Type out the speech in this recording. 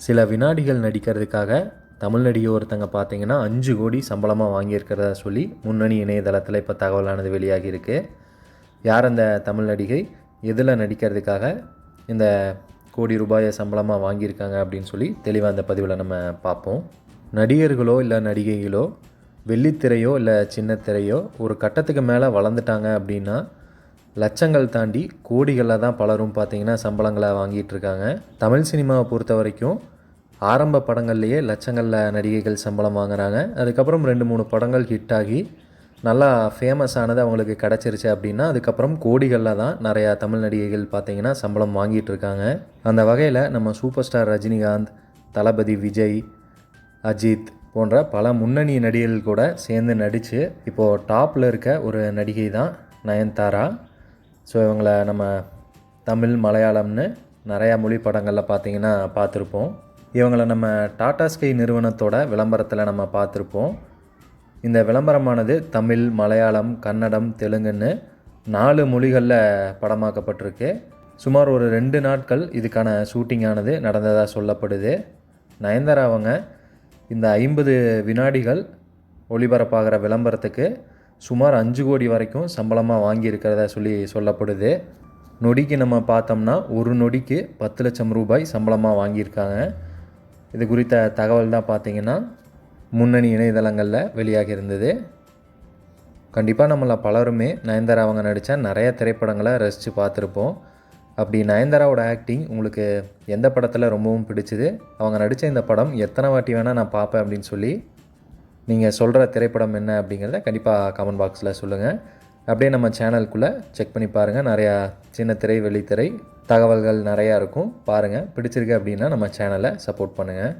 சில வினாடிகள் நடிக்கிறதுக்காக தமிழ் நடிகை ஒருத்தங்க பார்த்தீங்கன்னா அஞ்சு கோடி சம்பளமாக வாங்கியிருக்கிறதா சொல்லி முன்னணி இணையதளத்தில் இப்போ தகவலானது வெளியாகி இருக்கு யார் அந்த தமிழ் நடிகை? எதில் நடிக்கிறதுக்காக இந்த கோடி ரூபாயை சம்பளமாக வாங்கியிருக்காங்க அப்படின்னு சொல்லி தெளிவாக அந்த பதிவில் நம்ம பார்ப்போம். நடிகர்களோ இல்லை நடிகைகளோ வெள்ளித்திரையோ இல்லை சின்னத்திரையோ ஒரு கட்டத்துக்கு மேலே வளர்ந்துட்டாங்க அப்படின்னா லட்சங்கள் தாண்டி கோடிகளில் தான் பலரும் பார்த்திங்கன்னா சம்பளங்களை வாங்கிட்டு இருக்காங்க. தமிழ் சினிமாவை பொறுத்த வரைக்கும் ஆரம்ப படங்கள்லேயே லட்சங்களில் நடிகைகள் சம்பளம் வாங்குறாங்க. அதுக்கப்புறம் ரெண்டு மூணு படங்கள் ஹிட் ஆகி நல்லா ஃபேமஸ் ஆனது அவங்களுக்கு கிடச்சிருச்சு அப்படின்னா அதுக்கப்புறம் கோடிகளில் தான் நிறையா தமிழ் நடிகைகள் பார்த்திங்கன்னா சம்பளம் வாங்கிட்டு இருக்காங்க. அந்த வகையில் நம்ம சூப்பர் ஸ்டார் ரஜினிகாந்த் தளபதி விஜய் அஜித் போன்ற பல முன்னணி நடிகர்கள் கூட சேர்ந்து நடித்து இப்போது டாப்பில் இருக்க ஒரு நடிகை தான் நயன்தாரா. ஸோ இவங்களை நம்ம தமிழ் மலையாளம்னு நிறையா மொழி படங்களில் பார்த்தீங்கன்னா பார்த்துருப்போம். இவங்களை நம்ம டாடா ஸ்கை நிறுவனத்தோட விளம்பரத்தில் நம்ம பார்த்துருப்போம். இந்த விளம்பரமானது தமிழ் மலையாளம் கன்னடம் தெலுங்குன்னு நாலு மொழிகளில் படமாக்கப்பட்டிருக்கு. சுமார் ஒரு ரெண்டு நாட்கள் இதுக்கான ஷூட்டிங்கானது நடந்ததாக சொல்லப்படுது. நயன்தாரா அவங்க இந்த ஐம்பது வினாடிகள் ஒளிபரப்பாகிற விளம்பரத்துக்கு சுமார் அஞ்சு கோடி வரைக்கும் சம்பளமாக வாங்கியிருக்கிறதா சொல்லி சொல்லப்படுது. நொடிக்கு நம்ம பார்த்தோம்னா ஒரு நொடிக்கு பத்து லட்சம் ரூபாய் சம்பளமாக வாங்கியிருக்காங்க. இது குறித்த தகவல் தான் பார்த்திங்கன்னா முன்னணி இணையதளங்களில் வெளியாகி இருந்தது. கண்டிப்பாக நம்மளை பலருமே நயன்தாரா அவங்க நடித்த நிறைய திரைப்படங்களை ரசித்து பார்த்துருப்போம். அப்படி நயன்தாராவோட ஆக்டிங் உங்களுக்கு எந்த படத்தில் ரொம்பவும் பிடிச்சிது? அவங்க நடித்த இந்த படம் எத்தனை வாட்டி வேணால் நான் பார்ப்பேன் அப்படின்னு சொல்லி நீங்கள் சொல்கிற திரைப்படம் என்ன அப்படிங்கிறத கண்டிப்பாக கமெண்ட் பாக்ஸில் சொல்லுங்கள் அப்படியே நம்ம சேனலுக்குள்ளே செக் பண்ணி பாருங்கள் நிறையா சின்ன திரை வெளித்திரை தகவல்கள் நிறையா இருக்கும். பாருங்கள் பிடிச்சிருக்கு அப்படின்னா நம்ம சேனலை சப்போர்ட் பண்ணுங்கள்